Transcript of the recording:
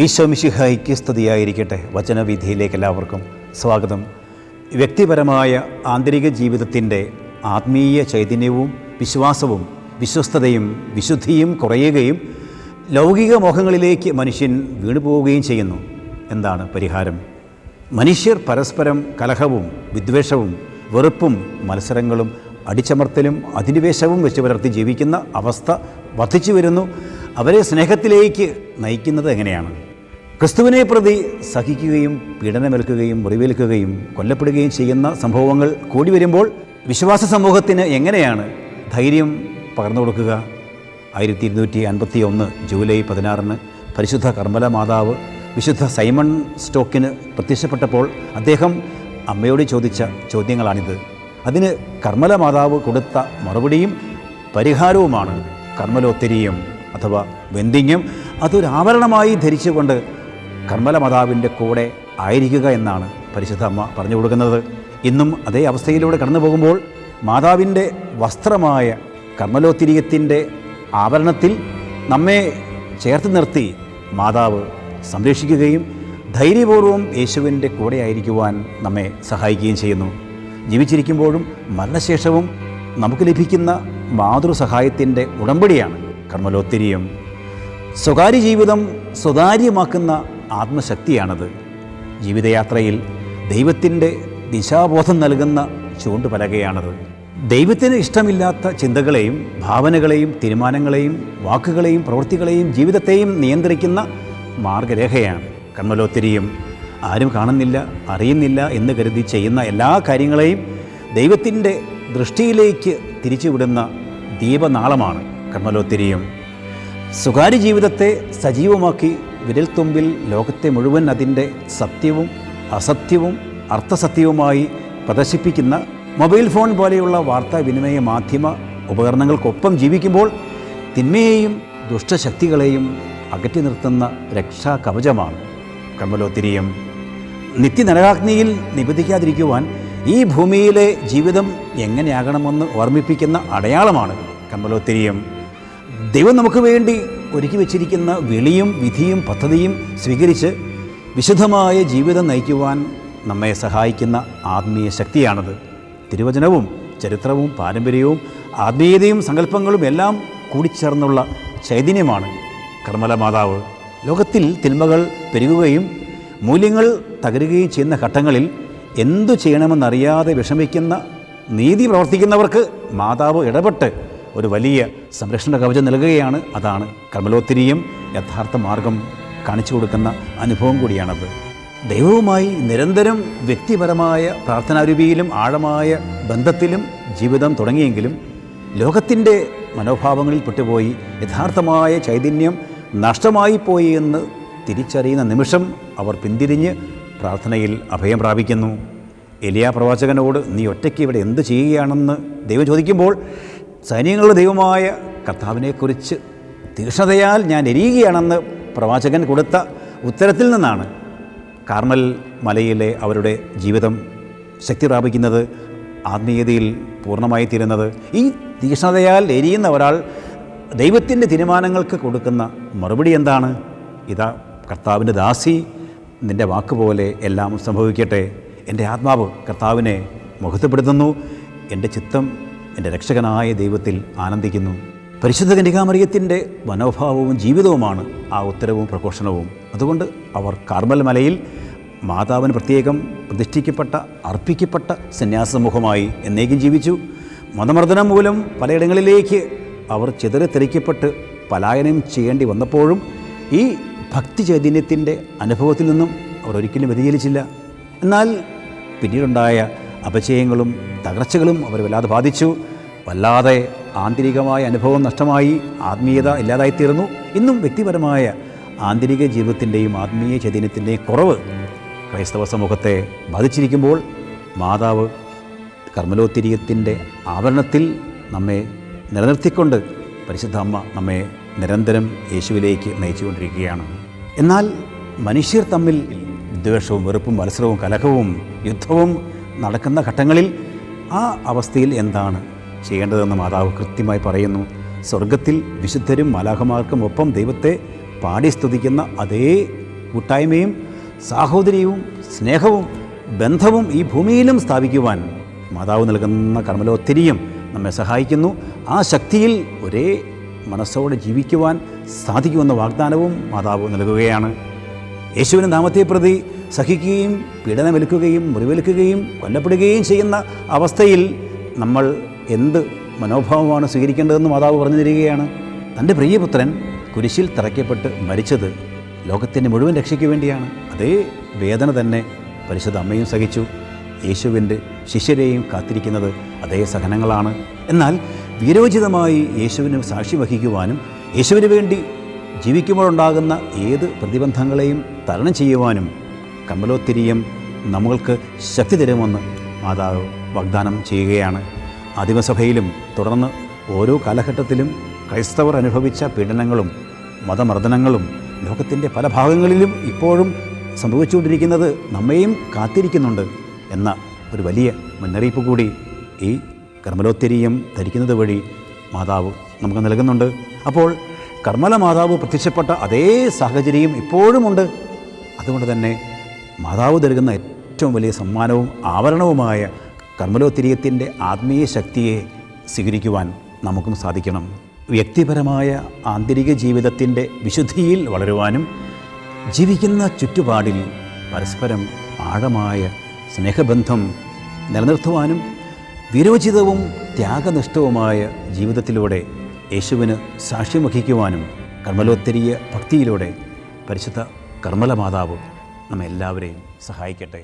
ഈശോ മിശിഹായിക്ക് സ്തുതിയായിരിക്കട്ടെ. വചനവിധിയിലേക്ക് എല്ലാവർക്കും സ്വാഗതം. വ്യക്തിപരമായ ആന്തരിക ജീവിതത്തിന്റെ ആത്മീയ ചൈതന്യവും വിശ്വാസവും വിശ്വസ്തതയും വിശുദ്ധിയും കുറയുകയും ലൗകിക മോഹങ്ങളിലേക്ക് മനുഷ്യൻ വീണുപോവുകയും ചെയ്യുന്നു. എന്താണ് പരിഹാരം? മനുഷ്യർ പരസ്പരം കലഹവും വിദ്വേഷവും വെറുപ്പും മത്സരങ്ങളും അടിച്ചമർത്തലും അധിനിവേശവും വെച്ച് പുലർത്തി ജീവിക്കുന്ന അവസ്ഥ വർദ്ധിച്ചു വരുന്നു. അവരെ സ്നേഹത്തിലേക്ക് നയിക്കുന്നത് എങ്ങനെയാണ്? ക്രിസ്തുവിനെ പ്രതി സഹിക്കുകയും പീഡനമേൽക്കുകയും മുറിവേൽക്കുകയും കൊല്ലപ്പെടുകയും ചെയ്യുന്ന സംഭവങ്ങൾ കൂടി വരുമ്പോൾ വിശ്വാസ സമൂഹത്തിന് എങ്ങനെയാണ് ധൈര്യം പകർന്നു കൊടുക്കുക? ആയിരത്തി ഇരുന്നൂറ്റി അൻപത്തി ഒന്ന് ജൂലൈ പതിനാറിന് പരിശുദ്ധ കർമ്മല മാതാവ് വിശുദ്ധ സൈമൺ സ്റ്റോക്കിന് പ്രത്യക്ഷപ്പെട്ടപ്പോൾ അദ്ദേഹം അമ്മയോട് ചോദിച്ച ചോദ്യങ്ങളാണിത്. അതിന് കർമ്മല മാതാവ് കൊടുത്ത മറുപടിയും പരിഹാരവുമാണ് കർമ്മലോത്തരിയും. അഥവാ വെന്തിങ്ങും അതൊരു ആവരണമായി ധരിച്ചുകൊണ്ട് കർമ്മല മാതാവിന്റെ കൂടെ ആയിരിക്കുക എന്നാണ് പരിശുദ്ധ അമ്മ പറഞ്ഞു കൊടുക്കുന്നത്. ഇന്നും അതേ അവസ്ഥയിലൂടെ കടന്നു പോകുമ്പോൾ മാതാവിന്റെ വസ്ത്രമായ കർമ്മലോത്തിരിയത്തിന്റെ ആവരണത്തിൽ നമ്മെ ചേർത്ത് നിർത്തി മാതാവ് സംരക്ഷിക്കുകയും ധൈര്യപൂർവം യേശുവിന്റെ കൂടെ ആയിരിക്കുവാൻ നമ്മെ സഹായിക്കുകയും ചെയ്യുന്നു. ജീവിച്ചിരിക്കുമ്പോഴും മരണശേഷവും നമുക്ക് ലഭിക്കുന്ന മാതൃസഹായത്തിന്റെ ഉടമ്പടിയാണ് കർമ്മലോത്തിരിയം സ്വകാര്യ ജീവിതം സ്വതാര്യമാക്കുന്ന ആത്മശക്തിയാണത്. ജീവിതയാത്രയിൽ ദൈവത്തിന്റെ ദിശാബോധം നൽകുന്ന ചൂണ്ടുപലകയാണത്. ദൈവത്തിന് ഇഷ്ടമില്ലാത്ത ചിന്തകളെയും ഭാവനകളെയും തീരുമാനങ്ങളെയും വാക്കുകളെയും പ്രവൃത്തികളെയും ജീവിതത്തെയും നിയന്ത്രിക്കുന്ന മാർഗരേഖയാണ് കർമ്മലോത്തിരിയും ആരും കാണുന്നില്ല അറിയുന്നില്ല എന്ന് കരുതി ചെയ്യുന്ന എല്ലാ കാര്യങ്ങളെയും ദൈവത്തിന്റെ ദൃഷ്ടിയിലേക്ക് തിരിച്ചുവിടുന്ന ദീപനാളമാണ്. കർമ്മലോത്തിരിയും സ്വകാര്യ ജീവിതത്തെ സജീവമാക്കി വിരൽത്തുമ്പിൽ ലോകത്തെ മുഴുവൻ അതിന്റെ സത്യവും അസത്യവും അർത്ഥസത്യവുമായി പ്രദർശിപ്പിക്കുന്ന മൊബൈൽ ഫോൺ പോലെയുള്ള വാർത്താവിനിമയ മാധ്യമ ഉപകരണങ്ങൾക്കൊപ്പം ജീവിക്കുമ്പോൾ തിന്മയെയും ദുഷ്ടശക്തികളെയും അകറ്റി നിർത്തുന്ന രക്ഷാ കവചമാണ് നിത്യനരകാഗ്നിയിൽ നിബന്ധിക്കാതിരിക്കുവാൻ ഈ ഭൂമിയിലെ ജീവിതം എങ്ങനെയാകണമെന്ന് ഓർമ്മിപ്പിക്കുന്ന അടയാളമാണ് കർമ്മലോത്തിരിയം ദൈവം നമുക്ക് വേണ്ടി ഒരുക്കി വച്ചിരിക്കുന്ന വിളിയും വിധിയും പദ്ധതിയും സ്വീകരിച്ച് വിശുദ്ധമായ ജീവിതം നയിക്കുവാൻ നമ്മെ സഹായിക്കുന്ന ആത്മീയ ശക്തിയാണത്. തിരുവചനവും ചരിത്രവും പാരമ്പര്യവും ആത്മീയതയും സങ്കല്പങ്ങളും എല്ലാം കൂടിച്ചേർന്നുള്ള ചൈതന്യമാണ് കർമ്മല മാതാവ് ലോകത്തിൽ തിന്മകൾ പെരുകുകയും മൂല്യങ്ങൾ തകരുകയും ചെയ്യുന്ന ഘട്ടങ്ങളിൽ എന്തു ചെയ്യണമെന്നറിയാതെ വിഷമിക്കുന്ന നീതി പ്രവർത്തിക്കുന്നവർക്ക് മാതാവ് ഇടപെട്ട് ഒരു വലിയ സംരക്ഷണ കവചം നൽകുകയാണ്. അതാണ് കർമ്മലോത്തിരിയും യഥാർത്ഥ മാർഗം കാണിച്ചു കൊടുക്കുന്ന അനുഭവം കൂടിയാണത്. ദൈവവുമായി നിരന്തരം വ്യക്തിപരമായ പ്രാർത്ഥനാരൂപിയിലും ആഴമായ ബന്ധത്തിലും ജീവിതം തുടങ്ങിയെങ്കിലും ലോകത്തിന്റെ മനോഭാവങ്ങളിൽ പെട്ടുപോയി യഥാർത്ഥമായ ചൈതന്യം നഷ്ടമായി പോയി എന്ന് തിരിച്ചറിയുന്ന നിമിഷം അവർ പിന്തിരിഞ്ഞ് പ്രാർത്ഥനയിൽ അഭയം പ്രാപിക്കുന്നു. എലിയ പ്രവാചകനോട് നീ ഒറ്റയ്ക്ക് ഇവിടെ എന്ത് ചെയ്യുകയാണെന്ന് ദൈവം ചോദിക്കുമ്പോൾ സൈന്യങ്ങളുടെ ദൈവമായ കർത്താവിനെക്കുറിച്ച് തീക്ഷ്ണതയാൽ ഞാൻ എരിയുകയാണെന്ന് പ്രവാചകൻ കൊടുത്ത ഉത്തരത്തിൽ നിന്നാണ് കാർമൽ മലയിലെ അവരുടെ ജീവിതം ശക്തി പ്രാപിക്കുന്നത് ആത്മീയതയിൽ പൂർണമായി തീരുന്നത് ഈ തീക്ഷ്ണതയാൽ എരിയുന്ന ഒരാൾ ദൈവത്തിന്റെ തീരുമാനങ്ങൾക്ക് കൊടുക്കുന്ന മറുപടി എന്താണ്? ഇതാ കർത്താവിന്റെ ദാസി നിന്റെ വാക്കുപോലെ എല്ലാം സംഭവിക്കട്ടെ. എന്റെ ആത്മാവ് കർത്താവിനെ മഹത്വപ്പെടുത്തുന്നു എന്റെ ചിത്തം എന്റെ രക്ഷകനായ ദൈവത്തിൽ ആനന്ദിക്കുന്നു. പരിശുദ്ധ കന്യകാമറിയത്തിന്റെ മനോഭാവവും ജീവിതവുമാണ് ആ ഉത്തരവും പ്രഘോഷണവും. അതുകൊണ്ട് അവർ കാർമൽ മലയിൽ മാതാവിന് പ്രത്യേകം പ്രതിഷ്ഠിക്കപ്പെട്ട അർപ്പിക്കപ്പെട്ട സന്യാസ സമൂഹമായി എന്നേക്കും ജീവിച്ചു. മതമർദ്ദനം മൂലം പലയിടങ്ങളിലേക്ക് അവർ ചിതറിത്തെറിക്കപ്പെട്ട് പലായനം ചെയ്യേണ്ടി വന്നപ്പോഴും ഈ ഭക്തി ചൈതന്യത്തിന്റെ അനുഭവത്തിൽ നിന്നും അവർ ഒരിക്കലും വ്യതിചലിച്ചില്ല. എന്നാൽ പിന്നീടുണ്ടായ അപചയങ്ങളും തകർച്ചകളും അവർ വല്ലാതെ ബാധിച്ചു. വല്ലാതെ ആന്തരികമായ അനുഭവം നഷ്ടമായി. ആത്മീയത ഇല്ലാതായിത്തീർന്നു. ഇന്നും വ്യക്തിപരമായ ആന്തരിക ജീവിതത്തിന്റെയും ആത്മീയ ചൈതന്യത്തിന്റെയും കുറവ് ക്രൈസ്തവ സമൂഹത്തെ ബാധിച്ചിരിക്കുമ്പോൾ മാതാവ് കർമ്മലോത്തിരിയത്തിന്റെ ആവരണത്തിൽ നമ്മെ നിലനിർത്തിക്കൊണ്ട് പരിശുദ്ധ അമ്മ നമ്മെ നിരന്തരം യേശുവിലേക്ക് നയിച്ചുകൊണ്ടിരിക്കുകയാണ്. എന്നാൽ മനുഷ്യർ തമ്മിൽ ദ്വേഷവും വെറുപ്പും മത്സരവും കലഹവും യുദ്ധവും നടക്കുന്ന ഘട്ടങ്ങളിൽ ആ അവസ്ഥയിൽ എന്താണ് ചെയ്യേണ്ടതെന്ന് മാതാവ് കൃത്യമായി പറയുന്നു. സ്വർഗത്തിൽ വിശുദ്ധരും മാലാഖമാർക്കും ഒപ്പം ദൈവത്തെ പാടി സ്തുതിക്കുന്ന അതേ കൂട്ടായ്മയും സാഹോദര്യവും സ്നേഹവും ബന്ധവും ഈ ഭൂമിയിലും സ്ഥാപിക്കുവാൻ മാതാവ് നൽകുന്ന കർമ്മലോത്തിരിയും നമ്മെ സഹായിക്കുന്നു. ആ ശക്തിയിൽ ഒരേ മനസ്സോടെ ജീവിക്കുവാൻ സാധിക്കുമെന്ന വാഗ്ദാനവും മാതാവ് നൽകുകയാണ്. യേശുവിന്റെ നാമത്തെ പ്രതി സഹിക്കുകയും പീഡനമേൽക്കുകയും മുറിവേൽക്കുകയും കൊല്ലപ്പെടുകയും ചെയ്യുന്ന അവസ്ഥയിൽ നമ്മൾ എന്ത് മനോഭാവമാണ് സ്വീകരിക്കേണ്ടതെന്ന് മാതാവ് പറഞ്ഞു തരികയാണ്. തന്റെ പ്രിയപുത്രൻ കുരിശിൽ തറയ്ക്കപ്പെട്ട് മരിച്ചത് ലോകത്തിന്റെ മുഴുവൻ രക്ഷയ്ക്ക് വേണ്ടിയാണ്. അതേ വേദന തന്നെ പരിശുദ്ധ അമ്മയും സഹിച്ചു. യേശുവിന്റെ ശിഷ്യരെയും കാത്തിരിക്കുന്നത് അതേ സഹനങ്ങളാണ്. എന്നാൽ വീരോചിതമായി യേശുവിന് സാക്ഷി വഹിക്കുവാനും യേശുവിന് വേണ്ടി ജീവിക്കുമ്പോഴുണ്ടാകുന്ന ഏത് പ്രതിബന്ധങ്ങളെയും തരണം ചെയ്യുവാനും കമലോത്തിരിയം നമ്മൾക്ക് ശക്തി തരുമെന്ന് മാതാവ് വാഗ്ദാനം ചെയ്യുകയാണ്. ആദിമസഭയിലും തുടർന്ന് ഓരോ കാലഘട്ടത്തിലും ക്രൈസ്തവർ അനുഭവിച്ച പീഡനങ്ങളും മതമർദ്ദനങ്ങളും ലോകത്തിന്റെ പല ഭാഗങ്ങളിലും ഇപ്പോഴും സംഭവിച്ചുകൊണ്ടിരിക്കുന്നത് നമ്മയും കാത്തിരിക്കുന്നുണ്ട് എന്ന ഒരു വലിയ മുന്നറിയിപ്പ് കൂടി ഈ കർമ്മലോത്തിരിയും ധരിക്കുന്നത് വഴി മാതാവ് നമുക്ക് നൽകുന്നുണ്ട്. അപ്പോൾ കർമ്മല മാതാവ് പ്രത്യക്ഷപ്പെട്ട അതേ സാഹചര്യം ഇപ്പോഴുമുണ്ട്. അതുകൊണ്ട് തന്നെ മാതാവ് നൽകുന്ന ഏറ്റവും വലിയ സമ്മാനവും ആവരണവുമായ കർമ്മലോത്തിരിയത്തിന്റെ ആത്മീയ ശക്തിയെ സ്വീകരിക്കുവാൻ നമുക്കും സാധിക്കണം. വ്യക്തിപരമായ ആന്തരിക ജീവിതത്തിന്റെ വിശുദ്ധിയിൽ വളരുവാനും ജീവിക്കുന്ന ചുറ്റുപാടിൽ പരസ്പരം ആഴമായ സ്നേഹബന്ധം നിലനിർത്തുവാനും വിരോചിതവും ത്യാഗനിഷ്ഠവുമായ ജീവിതത്തിലൂടെ യേശുവിന് സാക്ഷ്യം വഹിക്കുവാനും കർമ്മലോത്തരീയ ഭക്തിയിലൂടെ പരിശുദ്ധ കർമ്മല മാതാവ് നമ്മെല്ലാവരെയും സഹായിക്കട്ടെ.